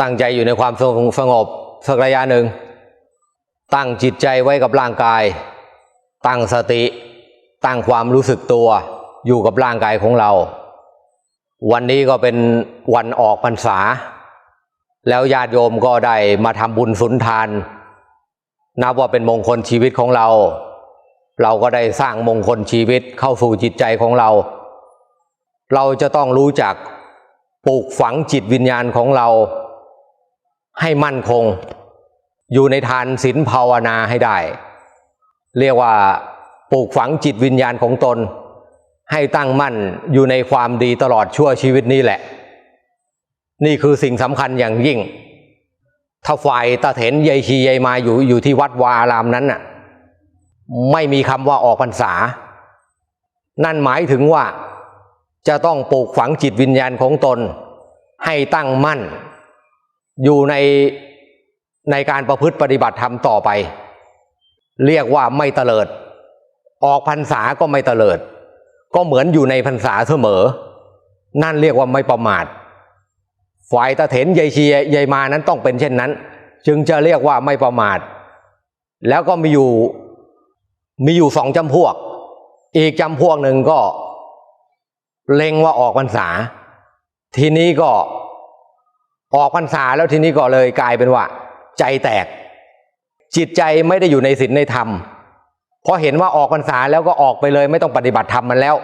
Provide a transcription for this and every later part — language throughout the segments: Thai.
ตั้งใจอยู่ในความสงบสงบสักระยะหนึ่ง ตั้งจิตใจไว้กับร่างกาย ตั้งสติ ตั้งความรู้สึกตัวอยู่กับร่างกายของเรา วันนี้ก็เป็นวันออกพรรษา แล้วญาติโยมก็ได้มาทำบุญสุนทาน นับว่าเป็นมงคลชีวิตของเรา เราก็ได้สร้างมงคลชีวิตเข้าสู่จิตใจของเรา เราจะต้องรู้จักปลูกฝังจิตวิญญาณของเรา ให้มั่นคง อยู่ในทานศีลภาวนาให้ได้ เรียกว่าปลูกฝังจิตวิญญาณของตน ให้ตั้งมั่นอยู่ในความดีตลอดชั่วชีวิตนี้แหละ นี่คือสิ่งสำคัญอย่างยิ่ง ถ้าฝ่ายตาเถนยายชียายมาอยู่อยู่ที่วัดวาอารามนั้นน่ะไม่มีคำว่าออกพรรษา นั่นหมายถึงว่าจะต้องปลูกฝังจิตวิญญาณของตน ให้ตั้งมั่น อยู่ในในการประพฤติปฏิบัติธรรมต่อไป เรียกว่าไม่เตลิด ออกพรรษาก็ไม่เตลิด ก็เหมือนอยู่ในพรรษาเสมอ นั่นเรียกว่าไม่ประมาท ฝ่ายตาเถนยายชียายมานั้นต้องเป็นเช่นนั้น จึงจะเรียกว่าไม่ประมาท แล้วก็มีอยู่มีอยู่สองจำพวก อีกจำพวกหนึ่งก็ เล็งว่าออกพรรษา ทีนี้ก็ ออกพรรษาแล้วทีนี้ก็เลยกลายเป็นว่า ใจแตก จิตใจไม่ได้อยู่ในศีลในธรรมเพราะเห็นว่าออกพรรษาแล้วก็ออกไปเลย ไม่ต้องปฏิบัติธรรมมันแล้ว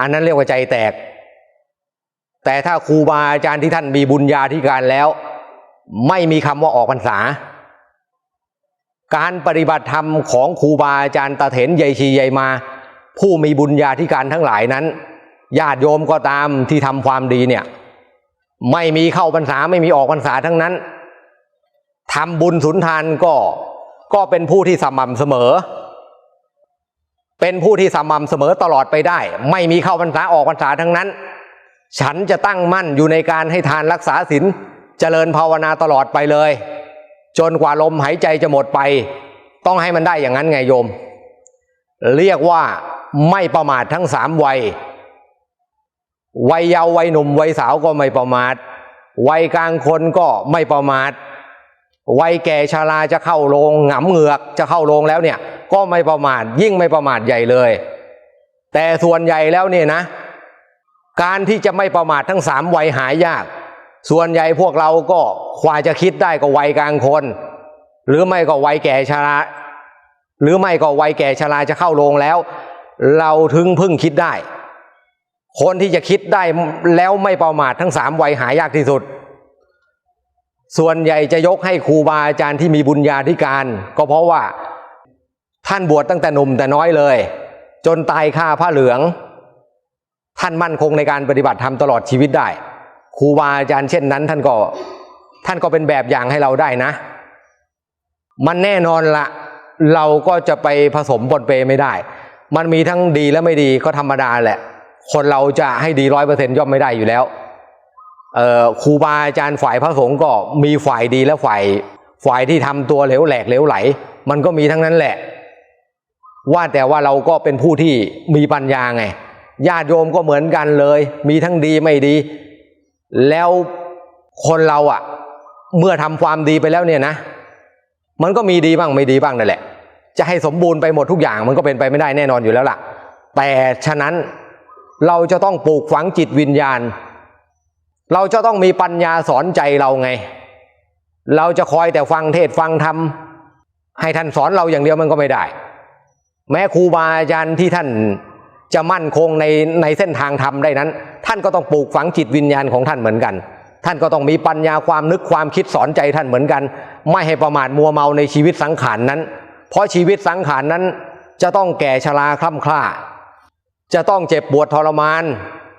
อันนั้นเรียกว่าใจแตก แต่ถ้าครูบาอาจารย์ที่ท่านมีบุญญาธิการแล้ว ไม่มีคำว่าออกพรรษา การปฏิบัติธรรมของครูบาอาจารย์ตาเถนยายชียยมา ผู้มีบุญญาธิการทั้งหลายนั้นญาติโยมก็ตามที่ทำความดีเนี่ย ไม่มีเข้าพรรษาไม่มีออกพรรษาทั้งนั้นทำบุญสุนทานก็ก็เป็นผู้ที่สม่ำเสมอ เป็นผู้ที่สม่ำเสมอตลอดไปได้ ไม่มีเข้าพรรษาออกพรรษาทั้งนั้น ฉันจะตั้งมั่นอยู่ในการให้ทานรักษาศีลเจริญภาวนาตลอดไปเลย จนกว่าลมหายใจจะหมดไป ต้องให้มันได้อย่างนั้นไงโยม เรียกว่าไม่ประมาททั้งสามวัย วัยเยาว์วัยหนุ่มวัยสาวก็ไม่ประมาทวัยกลางคนก็ไม่ประมาทวัยแก่ชราจะเข้าโรงหงำเหงือกจะเข้าโรงแล้วเนี่ย ก็ไม่ประมาทยิ่งไม่ประมาทใหญ่เลย แต่ส่วนใหญ่แล้วเนี่ยนะ การที่จะไม่ประมาททั้งสามวัยหายาก ส่วนใหญ่พวกเราก็ควาจะคิดได้ก็วัยกลางคน หรือไม่ก็วัยแก่ชราหรือไม่ก็วัยแก่ชราจะเข้าโรงแล้ว เราถึงพึ่งคิดได้ คนที่จะคิดได้แล้วไม่ประมาททั้งสามวัยหายากที่สุด ส่วนใหญ่จะยกให้ครูบาอาจารย์ที่มีบุญญาธิการ ก็เพราะว่าท่านบวชตั้งแต่หนุ่มแต่น้อยเลย จนตายค่าผ้าเหลือง ท่านมั่นคงในการปฏิบัติธรรมตลอดชีวิตได้ครูบาอาจารย์เช่นนั้น ท่านก็ ท่านก็เป็นแบบอย่างให้เราได้นะ มันแน่นอนละเราก็จะไปผสมปนเปไม่ได้ มันมีทั้งดีและไม่ดีก็ธรรมดาแหละ คนเราจะให้ดีร้อยเปอร์เซ็นย่อมไม่ได้อยู่แล้วครูบาอาจารย์ฝ่ายพระสงฆ์ก็มีฝ่ายดีและฝ่ายฝ่ายที่ทำตัวเหลวแหลกเหลวไหล มันก็มีทั้งนั้นแหละ ว่าแต่ว่าเราก็เป็นผู้ที่มีปัญญาไงญาติโยมก็เหมือนกันเลย มีทั้งดีไม่ดี แล้วคนเราอะ่ะ เมื่อทำความดีไปแล้วเนี่ยนะ มันก็มีดีบ้างไม่ดีบ้างนั่นแหละ จะให้สมบูรณ์ไปหมดทุกอย่างมันก็เป็นไปไม่ได้แน่นอนอยู่แล้วล่ะ แต่ฉะนั้น เราจะต้องปลูกฝังจิตวิญญาณ เราจะต้องมีปัญญาสอนใจเราไง เราจะคอยแต่ฟังเทศฟังธรรมให้ท่านสอนเราอย่างเดียวมันก็ไม่ได้ แม้ครูบาอาจารย์ที่ท่านจะมั่นคงในในเส้นทางธรรมได้นั้น ท่านก็ต้องปลูกฝังจิตวิญญาณของท่านเหมือนกัน ท่านก็ต้องมีปัญญาความนึกความคิดสอนใจท่านเหมือนกัน ไม่ให้ประมาทมัวเมาในชีวิตสังขารนนั้น เพราะชีวิตสังขารนนั้นจะต้องแก่ชราคล่ำคล้า จะต้องเจ็บปวดทรมาน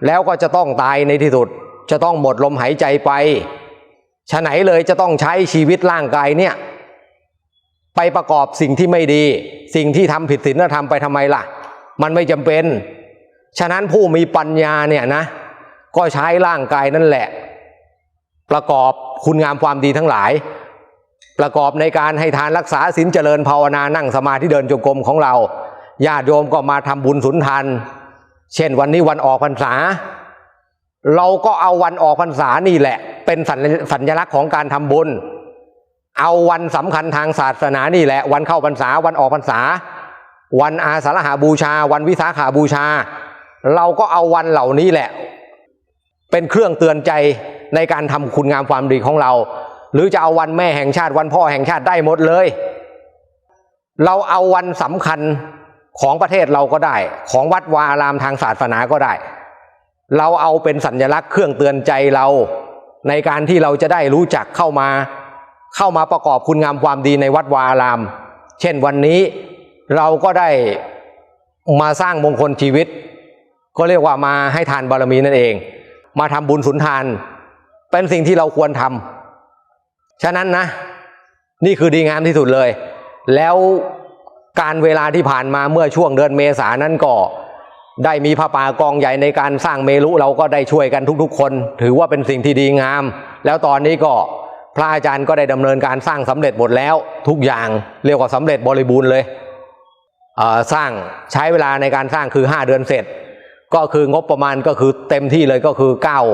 แล้วก็จะต้องตายในที่สุด จะต้องหมดลมหายใจไปฉะไหนเลยจะต้องใช้ชีวิตร่างกายเนี่ย ไปประกอบสิ่งที่ไม่ดี สิ่งที่ทำผิดศีลธรรมไปทำไมล่ะ มันไม่จำเป็น ฉะนั้นผู้มีปัญญาเนี่ยนะ ก็ใช้ร่างกายนั่นแหละ ประกอบคุณงามความดีทั้งหลาย ประกอบในการให้ทานรักษาศีลเจริญภาวนานั่งสมาธิเดินจงกรมของเรา ญาติโยมก็มาทำบุญสุนทาน เช่นวันนี้วันออกพรรษา เราก็เอาวันออกพรรษานี่แหละ เป็นสัญสญลักษณ์ของการทำบุญ เอาวันสำคัญทางศาสนานี่แหละ วันเข้าพรรษาวันออกพรรษา วันอาสาฬหาบูชา วันวิสาขาบูชา เราก็เอาวันเหล่านี้แหละ เป็นเครื่องเตือนใจในการทำคุณงามความดีของเรา หรือจะเอาวันแม่แห่งชาติวันพ่อแห่งชาติได้หมดเลย เราเอาวันสำคัญ ของประเทศเราก็ได้ ของวัดวาอารามทางศาสนาก็ได้ เราเอาเป็นสัญลักษณ์เครื่องเตือนใจเราในการที่เราจะได้รู้จักเข้ามา เข้ามาประกอบคุณงามความดีในวัดวาอาราม เช่นวันนี้เราก็ได้มาสร้างมงคลชีวิต ก็เรียกว่ามาให้ทานบารมีนั่นเอง มาทำบุญสุนทาน เป็นสิ่งที่เราควรทำฉะนั้นนะ นี่คือดีงามที่สุดเลย แล้ว การเวลาที่ผ่านมาเมื่อช่วงเดือนเมษานั้นก็ได้มีพระป่ากองใหญ่ในการสร้างเมรุเราก็ได้ช่วยกันทุกๆ คน ถือว่าเป็นสิ่งที่ดีงาม แล้วตอนนี้ก็พระอาจารย์ก็ได้ดำเนินการสร้างสำเร็จหมดแล้ว ทุกอย่างเรียกว่าสำเร็จบริบูรณ์เลยเสร้างใช้เวลาในการสร้างคือ 5 เดือนเสร็จ ก็คืองบประมาณก็คือเต็มที่เลยก็คือ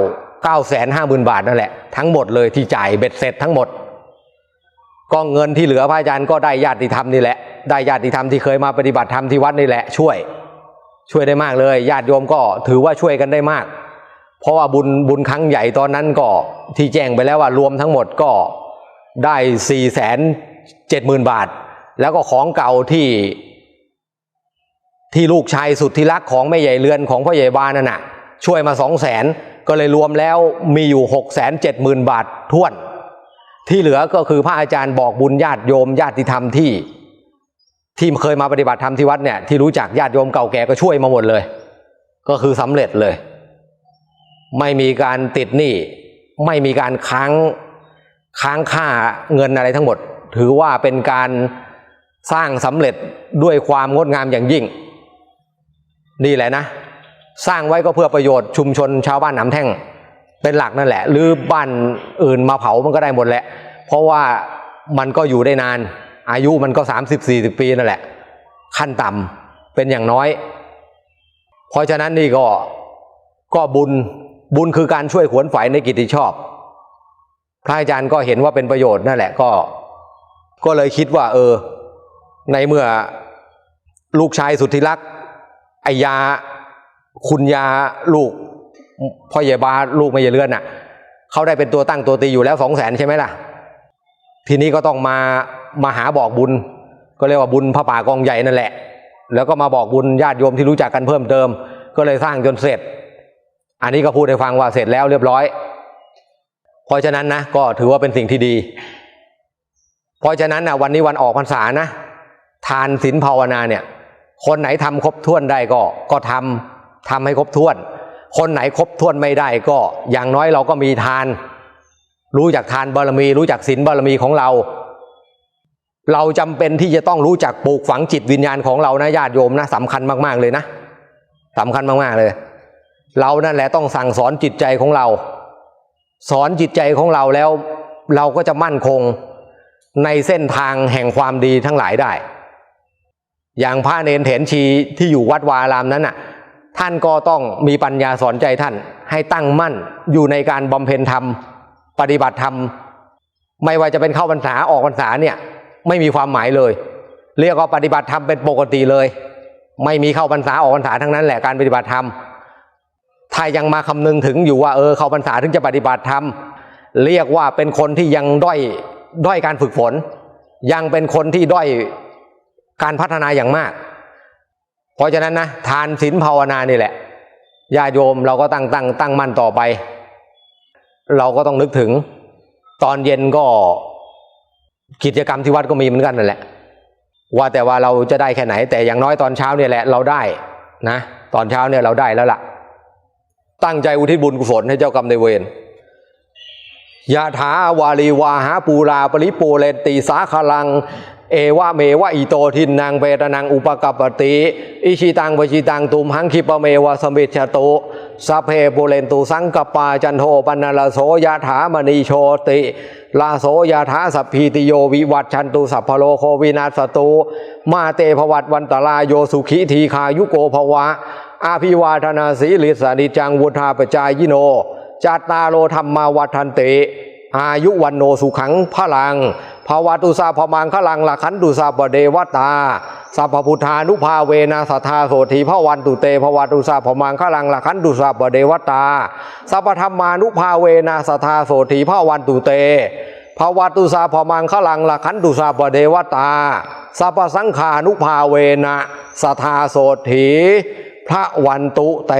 9 9แสนห้าหมื่นบาทนั่นแหละทั้งหมดเลยที่จ่ายเบ็ดเสร็จทั้งหมด ก็เงินที่เหลือพระอาจารย์ก็ได้ญาติธรรมนี่แหละ ได้ญาติธรรมที่เคยมาปฏิบัติธรรมที่วัดนี่แหละ ช่วย ช่วยได้มากเลย ญาติโยมก็ถือว่าช่วยกันได้มาก เพราะว่าบุญบุญครั้งใหญ่ตอนนั้นก็ที่แจ้งไปแล้วว่ารวมทั้งหมดก็ได้สี่แสนเจ็ดหมื่นบาท แล้วก็ของเก่าที่ที่ลูกชายสุดที่รักของแม่ใหญ่เรือนของพ่อใหญ่บ้านนั่นน่ะ ช่วยมาสองแสนก็เลยรวมแล้วมีอยู่หกแสนเจ็ดหมื่นบาทท้วน ที่เหลือก็คือพระอาจารย์บอกบุญญาติโยมญาติธรรมที่ ที่เคยมาปฏิบัติธรรมที่วัดเนี่ยที่รู้จักญาติโยมเก่าแก่ก็ช่วยมาหมดเลย ก็คือสำเร็จเลย ไม่มีการติดหนี้ไม่มีการค้างค้างค่าเงินอะไรทั้งหมด ถือว่าเป็นการสร้างสำเร็จด้วยความงดงามอย่างยิ่ง นี่แหละนะ สร้างไว้ก็เพื่อประโยชน์ชุมชนชาวบ้านหนำแท่ง เป็นหลักนั่นแหละ หรือบ้านอื่นมาเผามันก็ได้หมดแหละ เพราะว่ามันก็อยู่ได้นาน อายุมันก็30 40ปีนั่นแหละ ขั้นต่ำเป็นอย่างน้อย เพราะฉะนั้นนี่ก็ก็บุญบุญคือการช่วยขวนฝ่ายในกิจที่ชอบ พระอาจารย์ก็เห็นว่าเป็นประโยชน์นั่นแหละก็ ก็เลยคิดว่า เออ ในเมื่อลูกชายสุดที่รักไอยา คุณยาลูกพ่อใหญ่บาลูกไม่ใช่เลื่อนน่ะเขาได้เป็นตัวตั้งตัวตีอยู่แล้วสองแสนใช่ไหมล่ะ ทีนี้ก็ต้องมา มาหาบอกบุญ ก็เรียกว่าบุญพระป่ากองใหญ่นั่นแหละ แล้วก็มาบอกบุญญาติโยมที่รู้จักกันเพิ่มเติม ก็เลยสร้างจนเสร็จ อันนี้ก็พูดให้ฟังว่าเสร็จแล้วเรียบร้อย เพราะฉะนั้นนะก็ถือว่าเป็นสิ่งที่ดี เพราะฉะนั้นนะวันนี้วันออกพรรษานะ ทานศีลภาวนาเนี่ย คนไหนทำครบถ้วนได้ก็ก็ทำทำให้ครบถ้วน คนไหนครบถ้วนไม่ได้ก็อย่างน้อยเราก็มีทาน รู้จักทานบารมี รู้จักศีลบารมีของเรา เราจำเป็นที่จะต้องรู้จักปลูกฝังจิตวิญญาณของเรานะญาติโยมนะสำคัญมาก ๆเลยนะสำคัญมากๆเลย เรานั่นแหละต้องสั่งสอนจิตใจของเรา สอนจิตใจของเราแล้ว เราก็จะมั่นคงในเส้นทางแห่งความดีทั้งหลายได้ อย่างพระเนนเถนชีที่อยู่วัดวาอารามนั้นน่ะ ท่านก็ต้องมีปัญญาสอนใจท่าน ให้ตั้งมั่นอยู่ในการบำเพ็ญธรรม ปฏิบัติธรรม ไม่ว่าจะเป็นเข้าพรรษาออกพรรษาเนี่ย ไม่มีความหมายเลย เรียกว่าปฏิบัติธรรมเป็นปกติเลย ไม่มีเข้าพรรษาออกพรรษาทั้งนั้นแหละการปฏิบัติธรรมถ้ายังมาคำนึงถึงอยู่ว่าเออเข้าพรรษาถึงจะปฏิบัติธรรมเรียกว่าเป็นคนที่ยังด้อยด้อยการฝึกฝน ยังเป็นคนที่ด้อยการพัฒนาอย่างมาก เพราะฉะนั้นนะทานศีลภาวนานี่แหละญาติโยมเราก็ตั้งตั้งตั้งมั่นต่อไป เราก็ต้องนึกถึง ตอนเย็นก็ กิจกรรมที่วัดก็มีเหมือนกันนั่นแหละ ว่าแต่ว่าเราจะได้แค่ไหน แต่อย่างน้อยตอนเช้าเนี่ยแหละเราได้นะ ตอนเช้าเนี่ยเราได้แล้วล่ะ ตั้งใจอุทิศบุญกุศลให้เจ้ากรรมในายเวรยะถาวาลีวาหาปูราปริปูเรนตีสาคลัง เอวะเมวะอิโตทินนางเปตนังอุปกปปติอิชิตังปชิตังตุมหังคิปะเมวะสมิชโตสัพเพปุเรนตุสังกปาจันโทปนลโสยะถามณีโชติลาโสยะถาสัพพีติโยวิวัตชันตุสัพพโลโควินาศตุมาเตภวัตวันตรายโยสุขิทีคายุโกภวะ อาภิวาธนาสีลิสานิจังวุธาปจายโนจัตตาโลธรรมาวัฏันติอายุวันโนสุขังพลัง ภาวะตุสาพมังขลังละขันตุสาปเดวตาสัพพุทธานุภาเวนะสัทธาโสธีพระวันตุเตพระวัตุสาพมังขลังละขันตุสาปเดวตาสัพพธรรมานุภาเวนะสัทธาโสธีพระวันตุเตพระวัตุสาพมังขลังละขันตุสาปเดวตาสัพสังขานุภาเวนะสัทธาโสธีพระวันตุเต